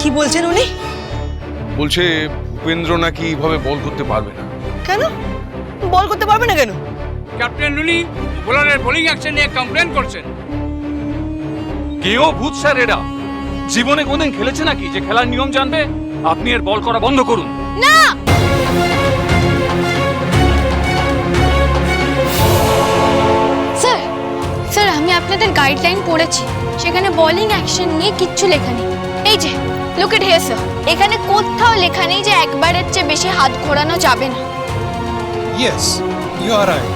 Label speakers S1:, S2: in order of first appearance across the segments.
S1: কি বলছেন উনি?
S2: বলছে উপেন্দ্র নাকি এইভাবে বল করতে পারবে না।
S1: কেন? বল করতে পারবে না কেন?
S3: ক্যাপ্টেন লুনি বোলারের বোলিং অ্যাকশন নিয়ে কমপ্লেন করছেন।
S4: কেউ ভূত স্যার এরা। জীবনে কোনদিন খেলেছে নাকি? যে খেলার নিয়ম জানবে আপনি এর বল করা বন্ধ করুন।
S5: না! স্যার স্যার আমি আপনাদের গাইডলাইন পড়েছি। সেখানে বোলিং অ্যাকশন নিয়ে কিচ্ছু লেখা নেই। এই যে লুক এট হিয়ার স্যার এখানে কোথাও লেখা নেই যে একবারের চেয়ে বেশি হাত ঘোরানো যাবে না।
S6: ইয়েস ইউ আর রাইট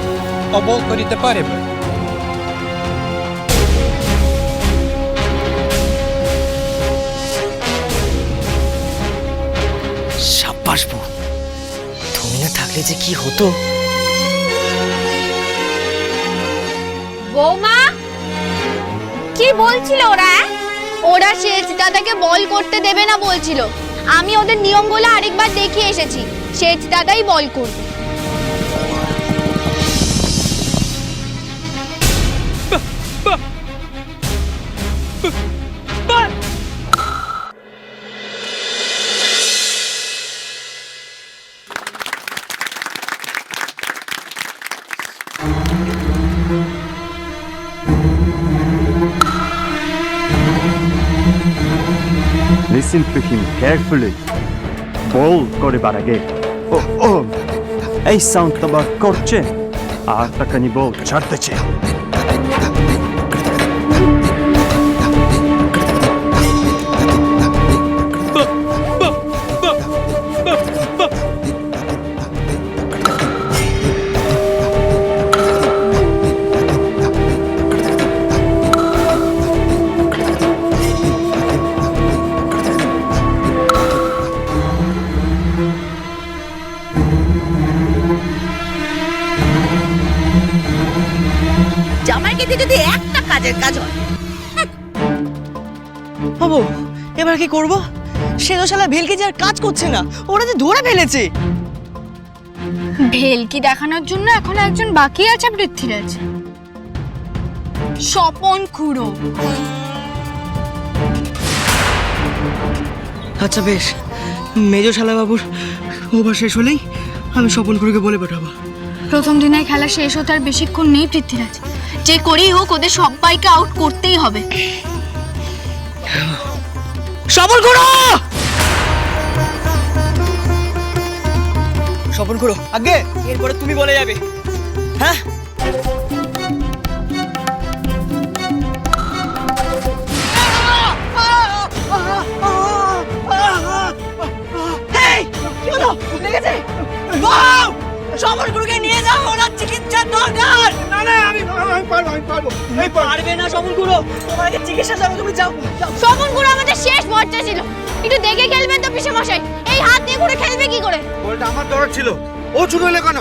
S6: অবল করিতে পারিবে
S1: সাব্বাস বউ তুমি না থাকলে যে কি হতো?
S5: বৌমা কি বলছিল ওরা? ওরা শেষ, দাদাকে বল করতে দেবে না বলছিল। আমি ওদের নিয়মগুলো আরেকবার দেখিয়ে এসেছি। শেষ, দাদাই বল করবে।
S7: Listen to him carefully. বল করিবার আগে ও ও, এই সাউন্ড বার করছে? আর তাকানি বল ছাড়তেছে।
S8: কাজের কাজ হয়।
S1: বাবু এবার কি করব? সে তো শালা ভেলকে যে আর কাজ করছে না ওরা যে ধরে ফেলেছে।
S5: ভেলকি দেখানোর জন্য এখন একজন বাকি আছে পৃথ্বীরাজ। স্বপন খুড়ো।
S1: আচ্ছা বেশ মেজো শালা বাবুর ওভার শেষ হলেই আমি স্বপন করে বলে পাঠাবো।
S5: প্রথম দিনে খেলা শেষ হতে আর বেশিক্ষণ নেই পৃথ্বীরাজ। যে করেই হোক ওদের সবাইকে আউট করতেই হবে।
S1: স্বপন করো স্বপন করো আগে! এরপরে তুমি বলে যাবে। হ্যাঁ! স্বপন গুরুকে নিয়ে যাও চিকিৎসার দরকার না না আমি আমি পারব আমি পারব এই পারবে। না গুরু চিকিৎসা যাব তুমি যাও
S5: আমাদের শেষ ভরসা ছিল। একটু দেখে খেলবেন তো পিসে মশাই। এই হাত দিয়ে করে খেলবে কি করে?
S6: বলটা আমার দরকার ছিল। ও এলে কেন?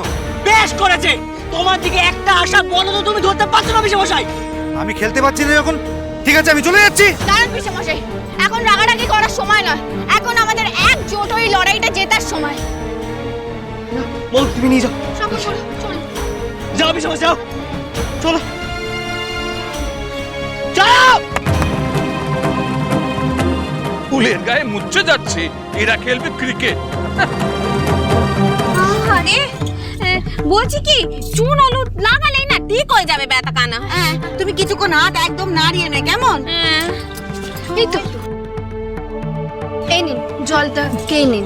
S1: বেশ করেছে। তোমার দিকে একটা আশা বলো তো তুমি ধরতে পারছ না মশাই?
S6: আমি খেলতে পারছি না যখন। ঠিক আছে আমি চলে যাচ্ছি।
S5: দাঁড়ান পিসে মশাই। এখন রাগারাগি করার সময় নয়। এখন আমাদের একজোট ওই লড়াইটা জেতার সময়।
S1: বল তুমি নিয়ে যাও। যাও বিশে যাও। চলো। যাও!
S4: ফুলের গায়ে মুচ্ছে যাচ্ছে। এরা খেলবে ক্রিকেট
S8: আরে বলছি কি চুন হলুদ লাগালেই না ঠিক হয়ে যাবে ব্যথা কানা হ্যাঁ তুমি কিছুক্ষণ হাত একদম নাড়িয়ে নে কেমন?
S5: এই তো। এই নিন জলটা কে নিন।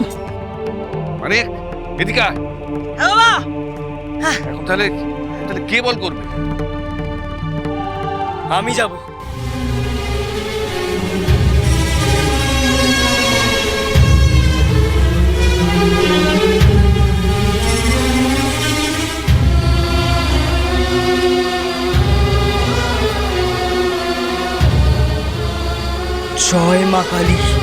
S2: মানে এদিকে আয়।
S1: হ্যাঁ বাবা!
S2: এখন তাহলে তাহলে কে বল করবে?
S1: আমি যাব। জয় মা কালী।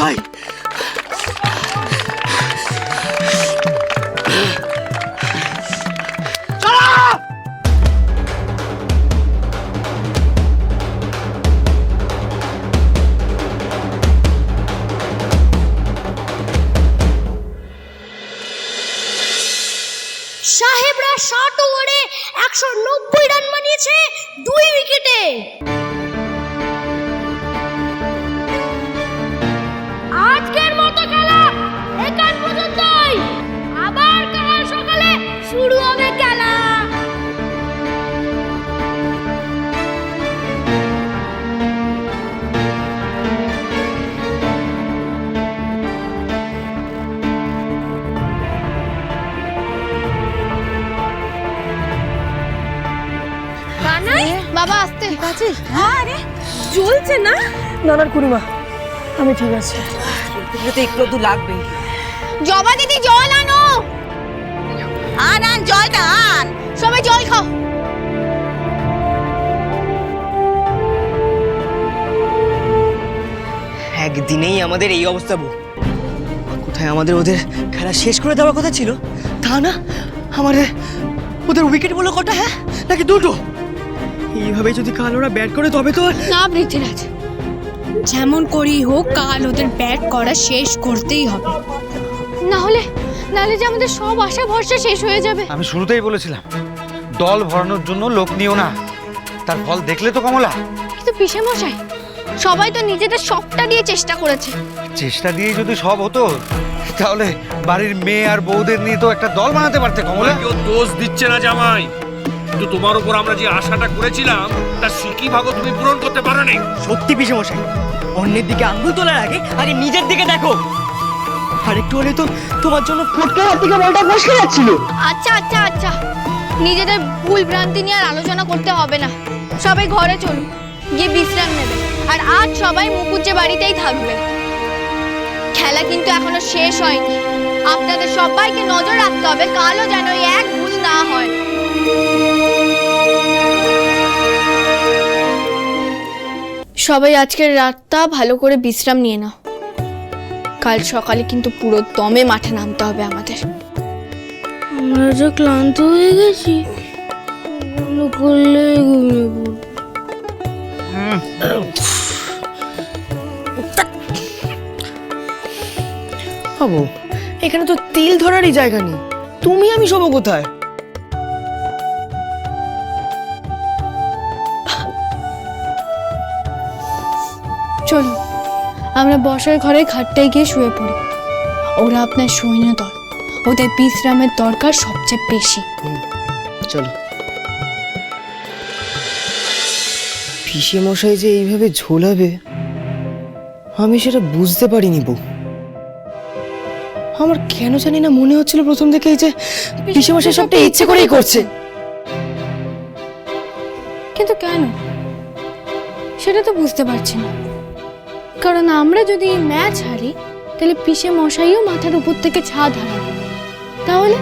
S5: はい。বাবা আসতে। আছিস
S8: আরে জ্বলছে না?
S1: নানার কুড়িমা আমি ঠিক আছে।
S8: তো একটু একটু লাগবেই
S5: জবা দিদি জল আনো।
S8: আন আন জলটা আন।
S5: সবাই জল খাও।
S1: একদিনেই আমাদের এই অবস্থা বউ। কোথায় আমাদের ওদের খেলা শেষ করে দেওয়ার কথা ছিল? তা না? আমাদের ওদের উইকেট বলো কটা হ্যাঁ? নাকি দুটো? এইভাবে যদি কাল ওরা ব্যাট করে তবে তো
S5: না পৃথ্বীরাজ যেমন করেই হোক কাল ওদের ব্যাট করা শেষ করতেই হবে। না হলে নাহলে যে আমাদের সব আশা ভরসা শেষ হয়ে যাবে।
S9: আমি শুরুতেই বলেছিলাম দল ভরানোর জন্য লোক নিও না। তার ফল দেখলে তো কমলা।
S5: কিন্তু পিসে মশাই সবাই তো নিজেদের সবটা দিয়ে চেষ্টা করেছে।
S9: চেষ্টা দিয়ে যদি সব হতো তাহলে বাড়ির মেয়ে আর বউদের নিয়ে তো একটা দল বানাতে পারতে কমলা।
S3: কেউ দোষ দিচ্ছে না জামাই। কিন্তু তোমার উপর আমরা যে আশাটা করেছিলাম তার সিকি ভাগও তুমি পূরণ করতে পারো পারোনি।
S1: সত্যি পিসে মশাই অন্যের দিকে আঙ্গুল তোলার আগে আগে নিজের দিকে দেখো। আর একটু হলে তো তোমার জন্য ফুটকার হাত থেকে বলটা বসে যাচ্ছিল
S5: আচ্ছা আচ্ছা আচ্ছা। নিজেদের ভুল ভ্রান্তি নিয়ে আর আলোচনা করতে হবে না। সবাই ঘরে চলুন গিয়ে বিশ্রাম নেবে। আর আজ সবাই মুকুজ্জে বাড়িতেই থাকবে। খেলা কিন্তু এখনও শেষ হয়নি। আপনাদের সবাইকে নজর রাখতে হবে কালও যেন এক ভুল না হয়। সবাই আজকের রাতটা ভালো করে বিশ্রাম নিয়ে নাও। কাল সকালে কিন্তু পুরো দমে মাঠে নামতে হবে আমাদের।
S10: আমরা যে ক্লান্ত হয়ে গেছি করলে ঘুমিয়ে পড়ব।
S1: এখানে তো তিল ধরারই জায়গা নেই। তুমি আমি শোবো কোথায়?
S5: চলুন আমরা বসার ঘরে খাটটায় গিয়ে শুয়ে পড়ি। ওরা আপনার সৈন্য দল ওদের বিশ্রামের দরকার সবচেয়ে বেশি।
S1: চলো। পিসে মশাই যে এইভাবে ঝোলাবে আমি সেটা বুঝতে পারিনি বউ। আমার কেন জানি না মনে হচ্ছিল প্রথম থেকেই যে পিসে মশাই সবটা ইচ্ছে করেই করছে।
S5: কিন্তু কেন? সেটা তো বুঝতে পারছি না। কারণ আমরা যদি ম্যাচ হারি তাহলে পিসে মশাইও মাথার উপর থেকে ছাদ হারাবে। তাহলে?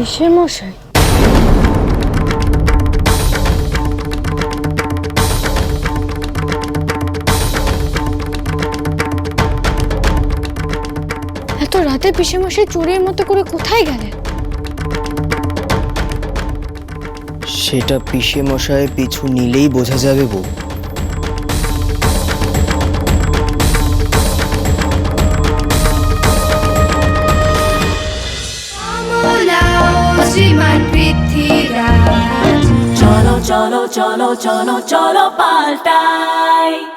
S5: পিসে মশাই? এত রাতে পিসে মশাই চোরের মতো করে কোথায় গেলেন?
S1: সেটা পিসে মশাই পিছু নিলেই বোঝা যাবে বউ।
S10: চলো চলো চলো পাল্টাই।